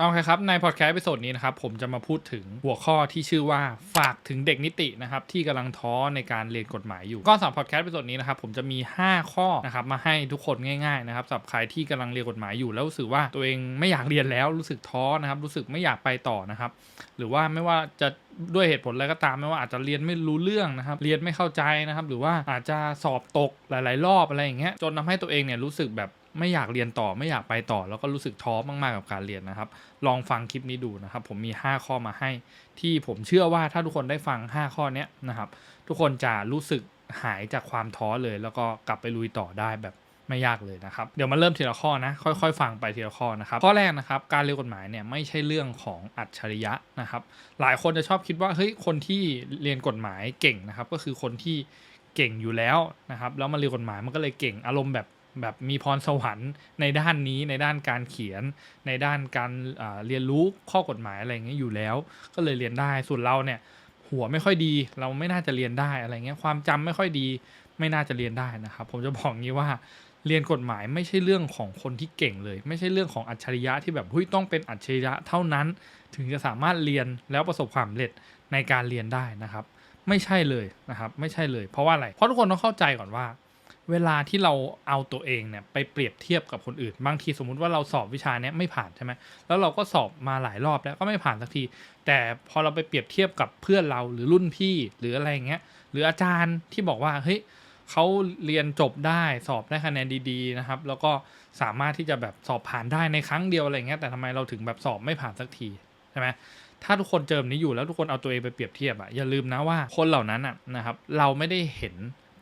เอาครับ ในพอดแคสต์พิโซดนี้นะครับ ผมจะมาพูดถึงหัวข้อที่ชื่อว่าฝากถึงเด็กนิตินะครับ ที่กำลังท้อในการเรียนกฎหมายอยู่ ก็สำหรับพอดแคสต์พิโซดนี้นะครับ ผมจะมี 5 ข้อนะครับ มาให้ทุกคนง่ายๆนะครับสำหรับใครที่กำลังเรียนกฎหมายอยู่ แล้วรู้สึกว่าตัวเองไม่อยากเรียนแล้วรู้สึกท้อนะครับ รู้สึกไม่อยากไปต่อนะครับ หรือว่าไม่ว่าจะด้วยเหตุผลอะไรก็ตามไม่ว่าอาจจะเรียนไม่รู้เรื่องนะครับ เรียนไม่เข้าใจนะครับ หรือว่าอาจจะสอบตกหลาย ๆ รอบอะไรอย่างเงี้ยจนทำให้ตัวเองเนี่ยรู้สึกแบบ ไม่อยากเรียนต่อไม่อยากไปต่อ แล้วก็รู้สึกท้อมาก ๆ กับการเรียนนะครับ ลองฟังคลิปนี้ดูนะครับ ผมมี 5 ข้อมาให้ ที่ผมเชื่อว่าถ้าทุกคนได้ฟัง 5 ข้อเนี้ยนะครับ ทุกคนจะรู้สึกหายจากความท้อเลย แล้วก็กลับไปลุยต่อได้แบบไม่ยากเลยนะครับ เดี๋ยวมาเริ่มทีละข้อนะ ค่อยๆ ฟังไปทีละข้อนะครับ ข้อแรกนะครับ การเรียนกฎหมายเนี่ยไม่ใช่เรื่องของอัจฉริยะนะครับ หลายคนจะชอบคิดว่าเฮ้ยคนที่เรียนกฎหมายเก่งนะครับ ก็คือคนที่เก่งอยู่แล้วนะครับ แล้วมาเรียนกฎหมายมันก็เลยเก่งอารมณ์แบบ แบบมีพรสวรรค์ในด้านนี้ในด้านการเขียน ในด้านการอ่าเรียนรู้ข้อกฎหมายอะไรอย่างเงี้ยอยู่แล้ว ก็เลยเรียนได้ส่วนเราเนี่ยหัวไม่ค่อยดีเราไม่น่าจะเรียนได้อะไรเงี้ยความจำไม่ค่อยดีไม่น่าจะเรียนได้นะครับ ผมจะบอกงี้ว่าเรียนกฎหมายไม่ใช่เรื่องของคนที่เก่งเลย ไม่ใช่เรื่องของอัจฉริยะที่แบบเฮ้ยต้องเป็นอัจฉริยะเท่านั้น ถึงจะสามารถเรียนแล้วประสบความสำเร็จในการเรียนได้นะครับ ไม่ใช่เลยนะครับ ไม่ใช่เลย เพราะว่าอะไรเพราะทุกคนต้องเข้าใจก่อนว่า เวลาที่เราเอาตัวเองเนี่ยไปเปรียบเทียบกับคนอื่น บางทีสมมุติว่าเราสอบวิชาเนี้ยไม่ผ่านใช่ไหมแล้วเราก็สอบมาหลายรอบแล้วก็ไม่ผ่านสักที แต่พอเราไปเปรียบเทียบกับเพื่อนเราหรือรุ่นพี่หรืออะไรอย่างเงี้ย หรืออาจารย์ที่บอกว่าเฮ้ยเขาเรียนจบได้สอบได้คะแนนดีๆนะครับ แล้วก็สามารถที่จะแบบสอบผ่านได้ในครั้งเดียวอะไรเงี้ยแต่ทำไมเราถึงแบบสอบไม่ผ่านสักทีใช่ไหมถ้าทุกคนเจอแบบนี้อยู่แล้วทุกคนเอาตัวเองไปเปรียบเทียบอะอย่าลืมนะว่าคนเหล่านั้นอะนะครับ เราไม่ได้เห็น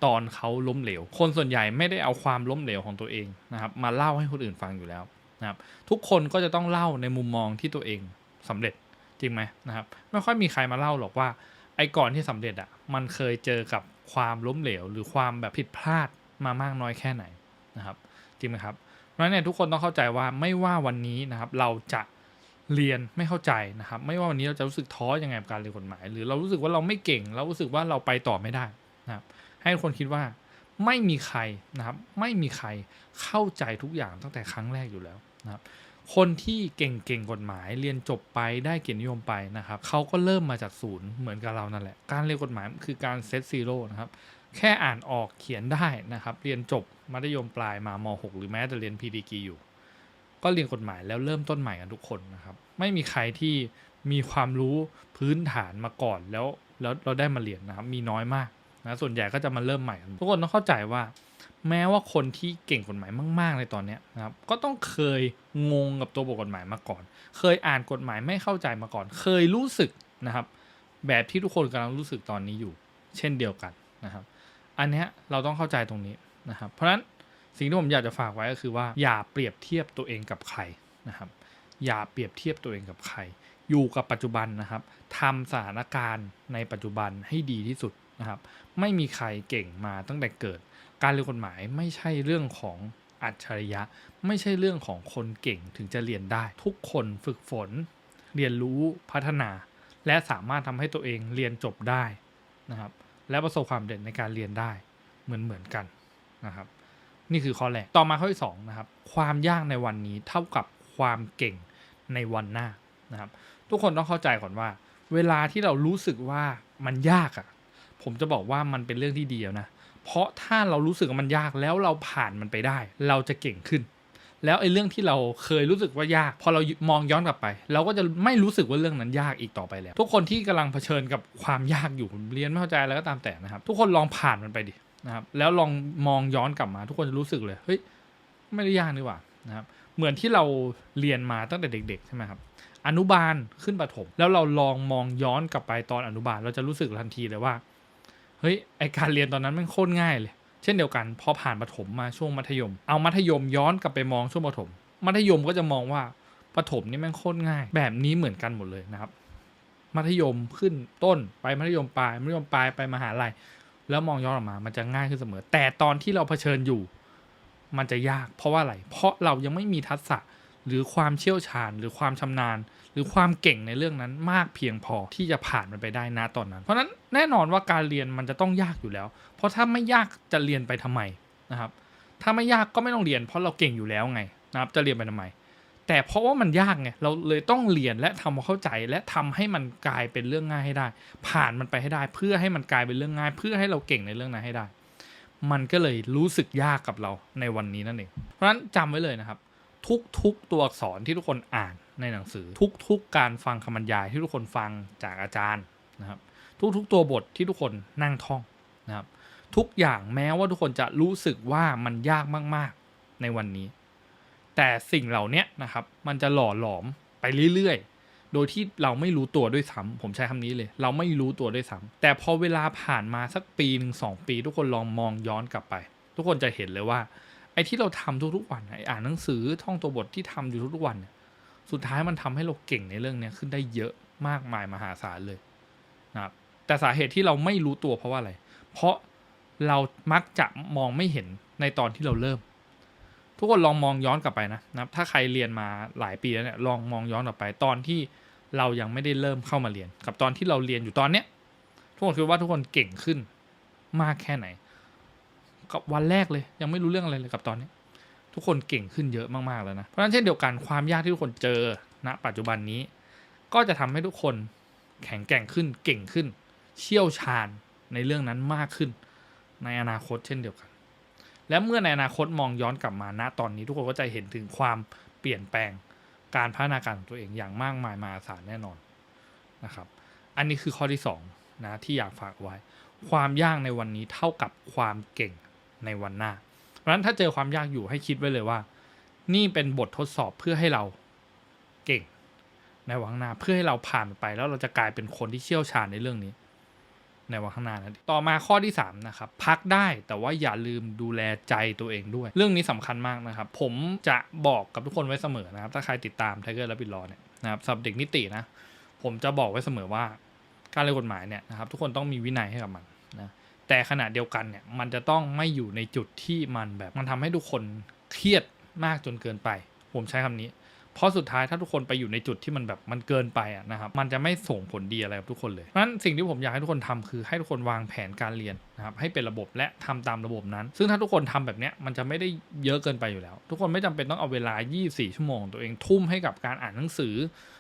ตอนเขาล้มเหลว คนส่วนใหญ่ไม่ได้เอาความล้มเหลวของตัวเองนะครับมาเล่าให้คนอื่นฟังอยู่แล้วนะครับทุกคนก็จะต้องเล่าในมุมมองที่ตัวเองสำเร็จจริงไหมนะครับไม่ค่อยมีใครมาเล่าหรอกว่า ไอ้ก่อนที่สำเร็จอะมันเคยเจอกับความล้มเหลว หรือความแบบผิดพลาดมามากน้อยแค่ไหนนะครับจริงไหมครับเพราะฉะนั้นเนี่ยทุกคนต้องเข้าใจว่าไม่ว่าวันนี้นะครับเราจะเรียนไม่เข้าใจนะครับ ไม่ว่าวันนี้เราจะรู้สึกท้อยังไงกับการเรียนกฎหมาย หรือเรารู้สึกว่าเราไม่เก่ง เรารู้สึกว่าเราไปต่อไม่ได้นะครับ ให้คนคิดว่าไม่มีใครนะครับไม่มีใครเข้าใจทุกอย่างตั้งแต่ครั้งแรกอยู่แล้วนะครับคนที่เก่งเก่งกฎหมายเรียนจบไปได้เกียรตินิยมไปนะครับเขาก็เริ่มมาจากศูนย์เหมือนกับเรานั่นแหละ การเรียนกฎหมายคือการเซตซีโร่นะครับแค่อ่านออกเขียนได้นะครับ เรียนจบมัธยมปลายมาม6หรือแม้แต่เรียน PDG อยู่ ก็เรียนกฎหมายแล้วเริ่มต้นใหม่กันทุกคนนะครับ ไม่มีใครที่มีความรู้พื้นฐานมาก่อนแล้วแล้วเราได้มาเรียนนะครับ มีน้อยมาก นะส่วนใหญ่ก็จะมาเริ่มใหม่ ทุกคนต้องเข้าใจว่า แม้ว่าคนที่เก่งกฎหมายมาก ๆ ในตอนนี้นะครับก็ต้องเคยงงกับตัวบทกฎหมายมาก่อน เคยอ่านกฎหมายไม่เข้าใจมาก่อน เคยรู้สึกนะครับ แบบที่ทุกคนกำลังรู้สึกตอนนี้อยู่ เช่นเดียวกันนะครับ อันนี้เราต้องเข้าใจตรงนี้นะครับ เพราะฉะนั้นสิ่งที่ผมอยากจะฝากไว้ก็คือว่าอย่าเปรียบเทียบตัวเองกับใครนะครับ อย่าเปรียบเทียบตัวเองกับใคร อยู่กับปัจจุบันนะครับทำสถานการณ์ในปัจจุบันให้ดีที่สุด นะครับไม่มีใครเก่งมาตั้งแต่เกิด การเรียนกฎหมายไม่ใช่เรื่องของอัจฉริยะ ไม่ใช่เรื่องของคนเก่งถึงจะเรียนได้ ทุกคนฝึกฝน เรียนรู้พัฒนา และสามารถทำให้ตัวเองเรียนจบได้นะครับและประสบความเร็จในการเรียนได้เหมือนเหมือนกันนะครับนี่คือข้อแรก ต่อมาข้อที่สองนะครับความยากในวันนี้เท่ากับความเก่งในวันหน้านะครับทุกคนต้องเข้าใจก่อนว่า เวลาที่เรารู้สึกว่ามันยากอะ่ะ ผมจะบอกว่ามันเป็นเรื่องที่ดีนะ เพราะถ้าเรารู้สึกว่ามันยากแล้วเราผ่านมันไปได้ เราจะเก่งขึ้น แล้วไอ้เรื่องที่เราเคยรู้สึกว่ายาก พอเรามองย้อนกลับไป เราก็จะไม่รู้สึกว่าเรื่องนั้นยากอีกต่อไปแล้ว ทุกคนที่กำลังเผชิญกับความยากอยู่เรียนไม่เข้าใจแล้วก็ตามแต่นะครับ ทุกคนลองผ่านมันไปดินะครับแล้วลองมองย้อนกลับมา ทุกคนจะรู้สึกเลยเฮ้ยไม่ได้ยากนี่หว่านะครับเหมือนที่เราเรียนมาตั้งแต่เด็กๆใช่ไหมครับอนุบาลขึ้นประถม แล้วเราลองมองย้อนกลับไปตอนอนุบาล เราจะรู้สึกทันทีเลยว่า เฮ้ยไอการเรียนตอนนั้นมันโคตรง่ายเลย เช่นเดียวกันพอผ่านประถมมาช่วงมัธยม เอามัธยมย้อนกลับไปมองช่วงประถม มัธยมก็จะมองว่าประถมนี่แม่งโคตรง่าย แบบนี้เหมือนกันหมดเลยนะครับ มัธยมขึ้นต้นไปมัธยมปลายมัธยมปลายไปมหาลัยแล้วมองย้อนออกมา มันจะง่ายขึ้นเสมอ แต่ตอนที่เราเผชิญอยู่ มันจะยาก เพราะว่าอะไร เพราะเรายังไม่มีทักษะหรือความเชี่ยวชาญหรือความชำนาญ รือความเก่งในเรื่องนั้นมากเพียงพอที่จะผ่านมันไปได้นะตอนนั้น เพราะฉะนั้นแน่นอนว่าการเรียนมันจะต้องยากอยู่แล้ว เพราะถ้าไม่ยากจะเรียนไปทำไมนะครับ ถ้าไม่ยากก็ไม่ต้องเรียน เพราะเราเก่งอยู่แล้วไงนะครับ จะเรียนไปทำไม แต่เพราะว่ามันยากไงเราเลยต้องเรียนและทำความเข้าใจและทำให้มันกลายเป็นเรื่องง่ายให้ได้ ผ่านมันไปให้ได้ เพื่อให้มันกลายเป็นเรื่องง่าย เพื่อให้เราเก่งในเรื่องนั้นให้ได้ มันก็เลยรู้สึกยากกับเราในวันนี้นั่นเองเพราะฉะนั้นจำไว้เลยนะครับ ทุกๆตัวอักษรที่ทุกคนอ่าน ในหนังสือทุกๆการฟังคำบรรยายที่ทุกคนฟังจากอาจารย์นะครับ ทุกๆตัวบทที่ทุกคนนั่งท่องนะครับ ทุกอย่างแม้ว่าทุกคนจะรู้สึกว่ามันยากมากๆในวันนี้ แต่สิ่งเหล่านี้นะครับ มันจะหล่อหลอมไปเรื่อยๆ โดยที่เราไม่รู้ตัวด้วยซ้ำผมใช้คำนี้เลย เราไม่รู้ตัวด้วยซ้ำแต่พอเวลาผ่านมาสักปีหนึ่งสองปี ทุกคนลองมองย้อนกลับไป ทุกคนจะเห็นเลยว่าไอ้ที่เราทำทุกๆวันไอ้อ่านหนังสือท่องตัวบทที่ทำอยู่ทุกๆวันเนี่ย สุดท้ายมันทำให้เราเก่งในเรื่องนี้ขึ้นได้เยอะมากมายมหาศาลเลยนะครับแต่สาเหตุที่เราไม่รู้ตัวเพราะว่าอะไร เพราะเรามักจะมองไม่เห็นในตอนที่เราเริ่ม ทุกคนลองมองย้อนกลับไปนะนะถ้าใครเรียนมาหลายปีแล้วเนี่ยลองมองย้อนกลับไป ตอนที่เรายังไม่ได้เริ่มเข้ามาเรียน กับตอนที่เราเรียนอยู่ตอนเนี้ยทุกคนคิดว่าทุกคนเก่งขึ้นมากแค่ไหน กับวันแรกเลยยังไม่รู้เรื่องอะไรเลยกับตอนนี้ ทุกคนเก่งขึ้นเยอะมากๆแล้วนะเพราะฉะนั้นเช่นเดียวกันความยากที่ทุกคนเจอณปัจจุบันนี้ ก็จะทำให้ทุกคนแข็งแกร่งขึ้นเก่งขึ้น เชี่ยวชาญในเรื่องนั้นมากขึ้น ในอนาคตเช่นเดียวกัน และเมื่อในอนาคตมองย้อนกลับมาณตอนนี้ ทุกคนก็จะเห็นถึงความเปลี่ยนแปลงการพัฒนาการของตัวเองอย่างมากมายมหาศาลแน่นอนนะครับ อันนี้คือข้อที่สองนะที่อยากฝากไว้ ความยากในวันนี้เท่ากับความเก่งในวันหน้า ราะฉะนั้นถ้าเจอความยากอยู่ให้คิดไว้เลยว่า นี่เป็นบททดสอบเพื่อให้เราเก่งในวันข้างหน้าเพื่อให้เราผ่านไปแล้วเราจะกลายเป็นคนที่เชี่ยวชาญในเรื่องนี้ ในวันข้างหน้านะต่อมาข้อที่3นะครับพักได้แต่ว่าอย่าลืมดูแลใจตัวเองด้วย เรื่องนี้สำคัญมากนะครับ ผมจะบอกกับทุกคนไว้เสมอนะครับ ถ้าใครติดตามไทเกอร์และบิลลอเนี่ยนะครับสำหรับเด็กนิตินะ ผมจะบอกไว้เสมอว่า การเรียนกฎหมายเนี่ยนะครับทุกคนต้องมีวินัยให้กับมัน แต่ขณะเดียวกันเนี่ยมันจะต้องไม่อยู่ในจุดที่มันแบบมันทำให้ทุกคนเครียดมากจนเกินไป ผมใช้คำนี้ เพราะสุดท้ายถ้าทุกคนไปอยู่ในจุดที่มันแบบมันเกินไปอะนะครับมันจะไม่ส่งผลดีอะไรกับทุกคนเลยเพราะฉะนั้นสิ่งที่ผมอยากให้ทุกคนทำคือให้ทุกคนวางแผนการเรียนนะครับให้เป็นระบบและทำตามระบบนั้น ซึ่งถ้าทุกคนทำแบบเนี้ยมันจะไม่ได้เยอะเกินไปอยู่แล้ว ทุกคนไม่จำเป็นต้องเอาเวลา 24 ชั่วโมง ตัวเองทุ่มให้กับการอ่านหนังสือ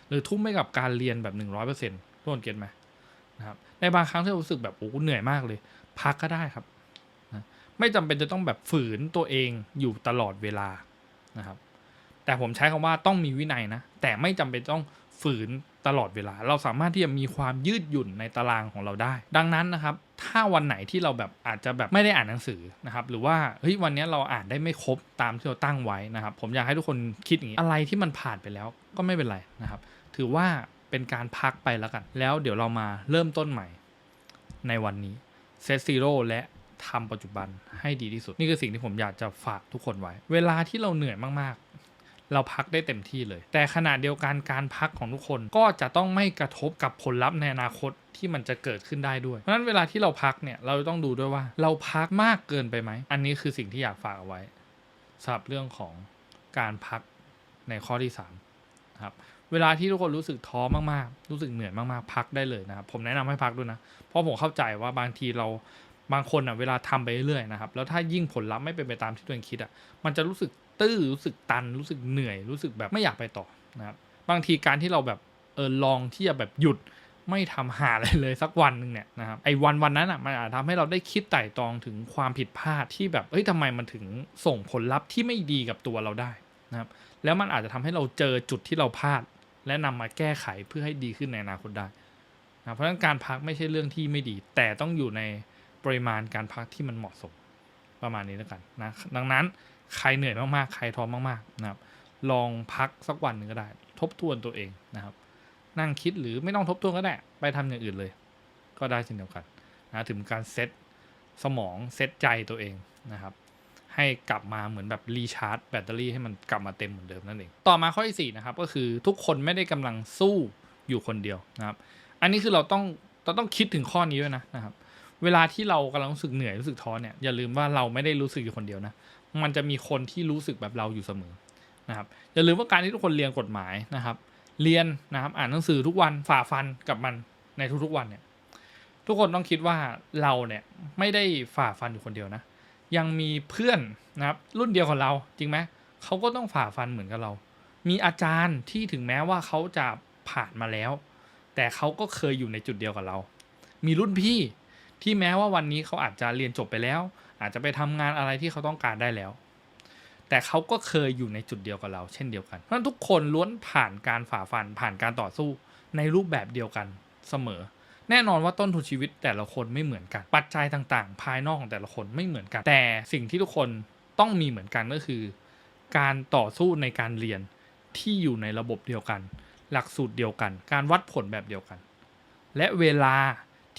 หรือทุ่มให้กับการเรียนแบบ 100%ทุกคนเก็ตไหมนะครับในบางครั้งที่เรารู้สึกแบบโอ้เหนื่อยมากเลย พักก็ได้ครับนะไม่จำเป็นจะต้องแบบฝืนตัวเองอยู่ตลอดเวลานะครับ แต่ผมใช้คำว่าต้องมีวินัยนะ แต่ไม่จำเป็นต้องฝืนตลอดเวลา เราสามารถที่จะมีความยืดหยุ่นในตารางของเราได้ ดังนั้นนะครับ ถ้าวันไหนที่เราแบบอาจจะแบบไม่ได้อ่านหนังสือนะครับ หรือว่าเฮ้ยวันนี้เราอ่านได้ไม่ครบตามที่เราตั้งไว้นะครับ ผมอยากให้ทุกคนคิดอย่างนี้อะไรที่มันผ่านไปแล้วก็ไม่เป็นไรนะครับ ถือว่าเป็นการพักไปแล้วกัน แล้วเดี๋ยวเรามาเริ่มต้นใหม่ในวันนี้ เซตซีโร่และทำปัจจุบันให้ดีที่สุด นี่คือสิ่งที่ผมอยากจะฝากทุกคนไว้ เวลาที่เราเหนื่อยมาก ๆ เราพักได้เต็มที่เลย แต่ขณะเดียวกันการพักของทุกคนก็จะต้องไม่กระทบกับผลลัพธ์ในอนาคตที่มันจะเกิดขึ้นได้ด้วย เพราะฉะนั้นเวลาที่เราพักเนี่ยเราต้องดูด้วยว่า เราพักมากเกินไปไหม อันนี้คือสิ่งที่อยากฝากเอาไว้สำหรับเรื่องของการพักในข้อที่3นะครับ เวลาที่ทุกคนรู้สึกท้อมากๆ รู้สึกเหนื่อยมากๆ พักได้เลยนะครับ ผมแนะนำให้พักด้วยนะ เพราะผมเข้าใจว่าบางทีเราบางคนอะเวลาทำไปเรื่อยๆนะครับ แล้วถ้ายิ่งผลลัพธ์ไม่เป็นไปตามที่ตัวเองคิดอะ มันจะรู้สึกตื้อ รู้สึกตัน รู้สึกเหนื่อย รู้สึกแบบไม่อยากไปต่อนะครับ บางทีการที่เราแบบเออลองที่จะแบบหยุดไม่ทำหาอะไรเลยสักวันหนึ่งเนี่ยนะครับไอ้วันวันนั้นอะมันอาจทำให้เราได้คิดไต่ตรองถึงความผิดพลาดที่แบบเอ้ยทำไมมันถึงส่งผลลัพธ์ที่ไม่ดีกับตัวเราได้นะครับแล้วมันอาจจะทำให้เราเจอจุดที่เราพลาด และนำมาแก้ไขเพื่อให้ดีขึ้นในอนาคตได้นะเพราะฉะนั้นการพักไม่ใช่เรื่องที่ไม่ดี แต่ต้องอยู่ในปริมาณการพักที่มันเหมาะสมประมาณนี้แล้วกันนะดังนั้นใครเหนื่อยมากๆ ใครท้อมากๆนะครับลองพักสักวันหนึ่งก็ได้ ทบทวนตัวเองนะครับ นั่งคิดหรือไม่ต้องทบทวนก็ได้ ไปทำอย่างอื่นเลย ก็ได้เช่นเดียวกันนะถึงการเซตสมองเซตใจตัวเองนะครับ ให้กลับมาเหมือนแบบรีชาร์จแบตเตอรี่ให้มันกลับมาเต็มเหมือนเดิมนั่นเอง ต่อมาข้อที่4นะครับก็คือทุกคนไม่ได้กำลังสู้อยู่คนเดียวนะครับ อันนี้คือเราต้องเราต้องคิดถึงข้อนี้ด้วยนะนะครับ เวลาที่เรากำลังรู้สึกเหนื่อยรู้สึกท้อเนี่ยอย่าลืมว่าเราไม่ได้รู้สึกอยู่คนเดียวนะ มันจะมีคนที่รู้สึกแบบเราอยู่เสมอนะครับอย่าลืมว่าการที่ทุกคนเรียนกฎหมายนะครับ เรียนนะครับอ่านหนังสือทุกวันฝ่าฟันกับมันในทุกๆวันเนี่ยทุกคนต้องคิดว่าเราเนี่ยไม่ได้ฝ่าฟันอยู่คนเดียวนะ ยังมีเพื่อนนะครับรุ่นเดียวกับเราจริงไหมเขาก็ต้องฝ่าฟันเหมือนกับเรา มีอาจารย์ที่ถึงแม้ว่าเขาจะผ่านมาแล้ว แต่เขาก็เคยอยู่ในจุดเดียวกับเรา มีรุ่นพี่ที่แม้ว่าวันนี้เขาอาจจะเรียนจบไปแล้ว อาจจะไปทำงานอะไรที่เขาต้องการได้แล้ว แต่เขาก็เคยอยู่ในจุดเดียวกับเรา เช่นเดียวกัน เพราะฉะนั้นทุกคนล้วนผ่านการฝ่าฟันผ่านการต่อสู้ในรูปแบบเดียวกันเสมอ แน่นอนว่าต้นทุนชีวิตแต่ละคนไม่เหมือนกัน ปัจจัยต่างๆ ภายนอกของแต่ละคนไม่เหมือนกัน แต่สิ่งที่ทุกคนต้องมีเหมือนกันก็คือ การต่อสู้ในการเรียนที่อยู่ในระบบเดียวกัน หลักสูตรเดียวกัน การวัดผลแบบเดียวกัน และเวลา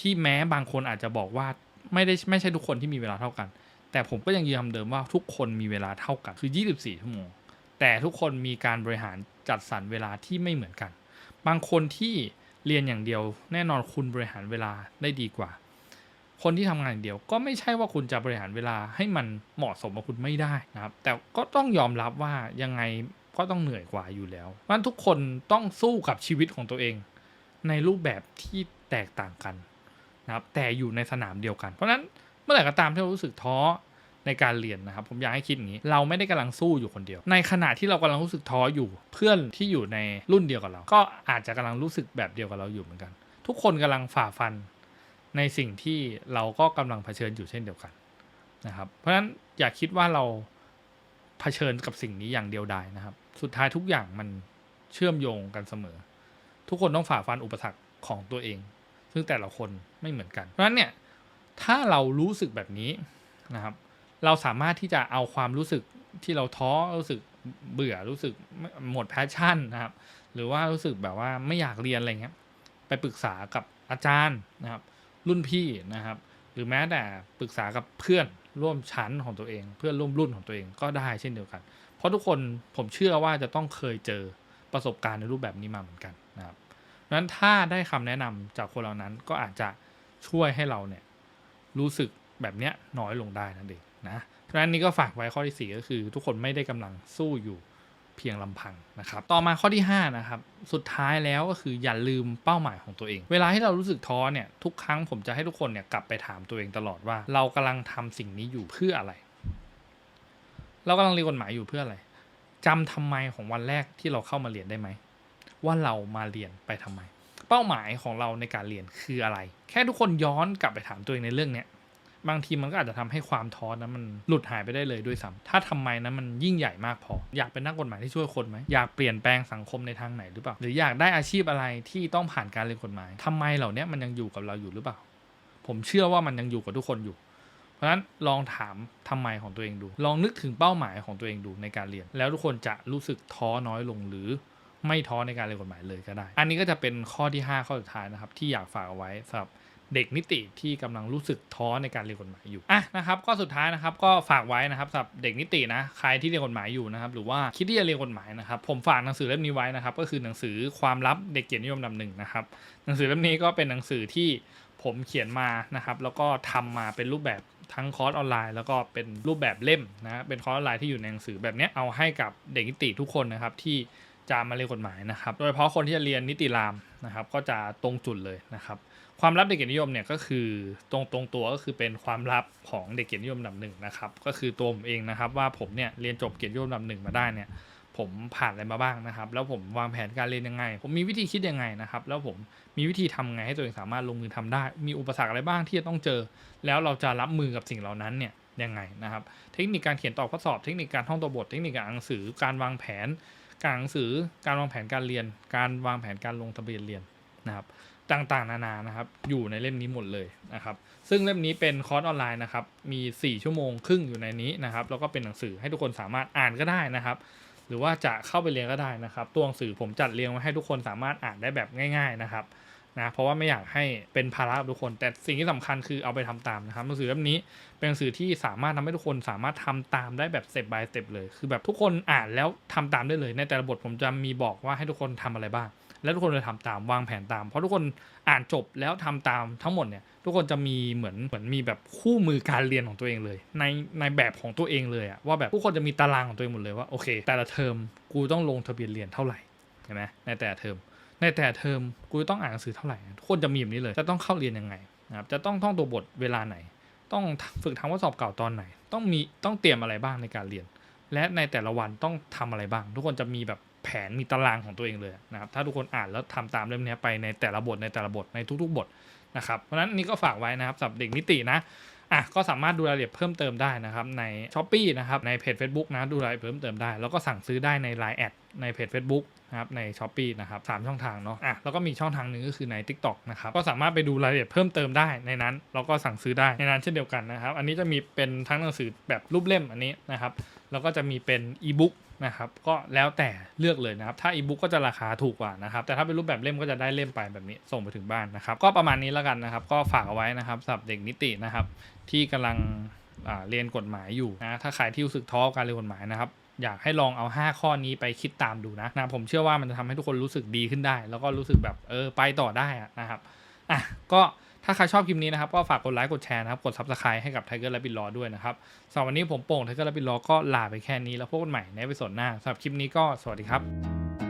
ที่แม้บางคนอาจจะบอกว่าไม่ได้ไม่ใช่ทุกคนที่มีเวลาเท่ากัน แต่ผมก็ยังยืนคำเดิมว่าทุกคนมีเวลาเท่ากันคือ 24 ชั่วโมง แต่ทุกคนมีการบริหารจัดสรรเวลาที่ไม่เหมือนกัน บางคนที่ เรียนอย่างเดียว แน่นอนคุณบริหารเวลาได้ดีกว่า คนที่ทำงานอย่างเดียว ก็ไม่ใช่ว่าคุณจะบริหารเวลาให้มันเหมาะสมกับคุณไม่ได้นะครับ แต่ก็ต้องยอมรับว่ายังไงก็ต้องเหนื่อยกว่าอยู่แล้วเพราะฉะนั้นทุกคนต้องสู้กับชีวิตของตัวเอง ในรูปแบบที่แตกต่างกันนะครับ แต่อยู่ในสนามเดียวกัน เพราะฉะนั้นเมื่อไหร่ก็ตามที่เรารู้สึกท้อ ในการเรียนนะครับ ผมอยากให้คิดอย่างนี้ เราไม่ได้กำลังสู้อยู่คนเดียว ในขณะที่เรากำลังรู้สึกท้ออยู่ เพื่อนที่อยู่ในรุ่นเดียวกับเรา ก็อาจจะกำลังรู้สึกแบบเดียวกับเราอยู่เหมือนกัน ทุกคนกำลังฝ่าฟันในสิ่งที่เราก็กำลังเผชิญอยู่เช่นเดียวกันนะครับ เพราะฉะนั้นอย่าคิดว่าเราเผชิญกับสิ่งนี้อย่างเดียวดายนะครับ สุดท้ายทุกอย่างมันเชื่อมโยงกันเสมอ ทุกคนต้องฝ่าฟันอุปสรรคของตัวเอง ซึ่งแต่ละคนไม่เหมือนกัน เพราะฉะนั้นเนี่ยถ้าเรารู้สึกแบบนี้นะครับ เราสามารถที่จะเอาความรู้สึกที่เราท้อรู้สึกเบื่อรู้สึกหมดแพชชั่นนะครับ หรือว่ารู้สึกแบบว่าไม่อยากเรียนอะไรเงี้ยไปปรึกษากับอาจารย์นะครับ รุ่นพี่นะครับ หรือแม้แต่ปรึกษากับเพื่อนร่วมชั้นของตัวเอง เพื่อนร่วมรุ่นของตัวเองก็ได้เช่นเดียวกัน เพราะทุกคนผมเชื่อว่าจะต้องเคยเจอประสบการณ์ในรูปแบบนี้มาเหมือนกันนะครับนั้นถ้าได้คำแนะนำจากคนเหล่านั้นก็อาจจะช่วยให้เราเนี่ยรู้สึกแบบเนี้ยน้อยลงได้นั่นเอง นะเพราะฉะนั้นนี่ก็ฝากไว้ข้อที่ 4 ก็คือทุกคนไม่ได้กำลังสู้อยู่เพียงลำพังนะครับ ต่อมาข้อที่ 5 นะครับ สุดท้ายแล้วก็คืออย่าลืมเป้าหมายของตัวเอง เวลาที่เรารู้สึกท้อเนี่ย ทุกครั้งผมจะให้ทุกคนเนี่ยกลับไปถามตัวเองตลอดว่า เรากำลังทำสิ่งนี้อยู่เพื่ออะไร เรากำลังเรียนกฎหมายอยู่เพื่ออะไรจำทำไมของวันแรกที่เราเข้ามาเรียนได้ไหม ว่าเรามาเรียนไปทำไม เป้าหมายของเราในการเรียนคืออะไร แค่ทุกคนย้อนกลับไปถามตัวเองในเรื่องเนี้ย บางทีมันก็อาจจะทำให้ความท้อนั้นมันหลุดหายไปได้เลยด้วยซ้ำถ้าทำไมนั้นมันยิ่งใหญ่มากพอ อยากเป็นนักกฎหมายที่ช่วยคนไหมอยากเปลี่ยนแปลงสังคมในทางไหนหรือเปล่า หรืออยากได้อาชีพอะไรที่ต้องผ่านการเรียนกฎหมายทำไมเหล่านี้มันยังอยู่กับเราอยู่หรือเปล่า ผมเชื่อว่ามันยังอยู่กับทุกคนอยู่ เพราะฉะนั้นลองถามทำไมของตัวเองดู ลองนึกถึงเป้าหมายของตัวเองดูในการเรียน แล้วทุกคนจะรู้สึกท้อน้อยลงหรือไม่ท้อในการเรียนกฎหมายเลยก็ได้ อันนี้ก็จะเป็นข้อที่ 5 ข้อสุดท้ายนะครับที่อยากฝากเอาไว้สำหรับ เด็กนิติที่กำลังรู้สึกท้อในการเรียนกฎหมายอยู่อะนะครับก็สุดท้ายนะครับก็ฝากไว้นะครับสำหรับเด็กนิตินะใครที่เรียนกฎหมายอยู่นะครับหรือว่าคิดที่จะเรียนกฎหมายนะครับผมฝากหนังสือเล่มนี้ไว้นะครับก็คือหนังสือความลับเด็กเกียรตินิยมลำหนึ่งนะครับหนังสือเล่มนี้ก็เป็นหนังสือที่ผมเขียนมานะครับแล้วก็ทำมาเป็นรูปแบบทั้งคอร์สออนไลน์แล้วก็เป็นรูปแบบเล่มนะเป็นคอร์สออนไลน์ที่อยู่ในหนังสือแบบนี้เอาให้กับเด็กนิติทุกคนนะครับที่จะมาเรียนกฎหมายนะครับ โดยเฉพาะคนที่จะเรียนนิติรามนะครับ ก็จะตรงจุดเลยนะครับ ความลับเด็กเกียรตินิยมเนี่ยก็คือตรงตรงตัวก็คือเป็นความลับของเด็กเกียรตินิยมลำหนึ่งนะครับก็คือตัวผมเองนะครับว่าผมเนี่ยเรียนจบเกียรตินิยมลำหนึ่งมาได้เนี่ยผมผ่านอะไรมาบ้างนะครับ แล้วผมวางแผนการเรียนยังไง ผมมีวิธีคิดยังไงนะครับ แล้วผมมีวิธีทำไงให้ตัวเองสามารถลงมือทำได้ มีอุปสรรคอะไรบ้างที่จะต้องเจอ แล้วเราจะรับมือกับสิ่งเหล่านั้นเนี่ยยังไงนะครับ เทคนิคการเขียนตอบข้อสอบ เทคนิคการท่องตัวบท เทคนิคการอ่านหนังสือ การวางแผน การอ่านหนังสือ การวางแผนการเรียน การวางแผนการลงทะเบียนเรียนนะครับ ต่างๆ นานานะครับ อยู่ในเล่มนี้หมดเลยนะครับ ซึ่งเล่มนี้เป็นคอร์สออนไลน์นะครับ มี 4 ชั่วโมงครึ่งอยู่ในนี้นะครับ แล้วก็เป็นหนังสือให้ทุกคนสามารถอ่านก็ได้นะครับ หรือว่าจะเข้าไปเรียนก็ได้นะครับ ตัวหนังสือผมจัดเรียงไว้ให้ทุกคนสามารถอ่านได้แบบง่าย ๆนะครับนะเพราะว่าไม่อยากให้เป็นภาระกับทุกคน แต่สิ่งที่สำคัญคือเอาไปทำตามนะครับหนังสือเล่มนี้เป็นหนังสือที่สามารถทำให้ทุกคนสามารถทำตามได้แบบ step by step เลย คือแบบทุกคนอ่านแล้วทำตามได้เลย ในแต่ละบทผมจะมีบอกว่าให้ทุกคนทำอะไรบ้าง แล้วทุกคนจะทำตามวางแผนตาม เพราะทุกคนอ่านจบแล้วทำตามทั้งหมดเนี่ย ทุกคนจะมีเหมือนเหมือนมีแบบคู่มือการเรียนของตัวเองเลย ในในแบบของตัวเองเลยอะว่าแบบทุกคนจะมีตารางของตัวเองหมดเลยว่าโอเค แต่ละเทอมกูต้องลงทะเบียนเรียนเท่าไหร่เห็นไหมในแต่ละเทอมในแต่ละเทอมกูต้องอ่านหนังสือเท่าไหร่ทุกคนจะมีแบบนี้เลยจะต้องเข้าเรียนยังไงนะครับจะต้องท่องตัวบทเวลาไหน ต้องฝึกทำข้อสอบเก่าตอนไหน ต้องมีต้องเตรียมอะไรบ้างในการเรียน และในแต่ละวันต้องทำอะไรบ้าง ทุกคนจะมีแบบ แผนมีตารางของตัวเองเลยนะครับถ้าทุกคนอ่านแล้วทำตามเล่มนี้ไปในแต่ละบทในแต่ละบทในทุกๆ บทนะครับเพราะฉะนั้นนนี่ก็ฝากไว้นะครับสำหรับเด็กนิตินะอะก็สามารถดูรายละเอียดเพิ่มเติมได้นะครับใน s h อ p e e นะครับในเพจ Facebook นะดูรายละเอียดเพิ่มเติมได้ แล้วก็สั่งซื้อได้ใน Line แอดในเพจ Facebook นะครับใน s h อ p e e นะครับสามช่องทางเนาะอะแล้วก็มีช่องทางหนึ่งก็คือใน TikTok นะครับก็สามารถไปดูรายละเอียดเพิ่มเติมได้ในนั้น แล้วก็สั่งซื้อได้ในนั้นเช่นเดียวกันนะครับอันนี้จะมีเป็นทั้งหนังสือแบบรูปเล่มอันนี้นะครับ แล้วก็จะมีเป็นอีบุ๊กนะครับก็แล้วแต่เลือกเลยนะครับ ถ้าอีบุ๊กก็จะราคาถูกกว่านะครับ แต่ถ้าเป็นรูปแบบเล่มก็จะได้เล่มไปแบบนี้ส่งไปถึงบ้านนะครับ ก็ประมาณนี้แล้วกันนะครับ ก็ฝากเอาไว้นะครับสำหรับเด็กนิตินะครับ ที่กำลังเรียนกฎหมายอยู่นะถ้าใครที่รู้สึกท้อกับการเรียนกฎหมายนะครับอยากให้ลองเอา 5 ข้อนี้ไปคิดตามดูนะนะ ผมเชื่อว่ามันจะทำให้ทุกคนรู้สึกดีขึ้นได้ แล้วก็รู้สึกแบบเออไปต่อได้นะครับอะก็ ถ้าใครชอบคลิปนี้นะครับ ก็ฝากกดไลค์กดแชร์นะครับ กด subscribe ให้กับ Tiger และบิลลอด้วยนะครับสำหรับวันนี้ผมโป่ง Tiger และบิลลอก็ลาไปแค่นี้แล้วพบกันใหม่ในวิดีโอหน้าสำหรับคลิปนี้ก็สวัสดีครับ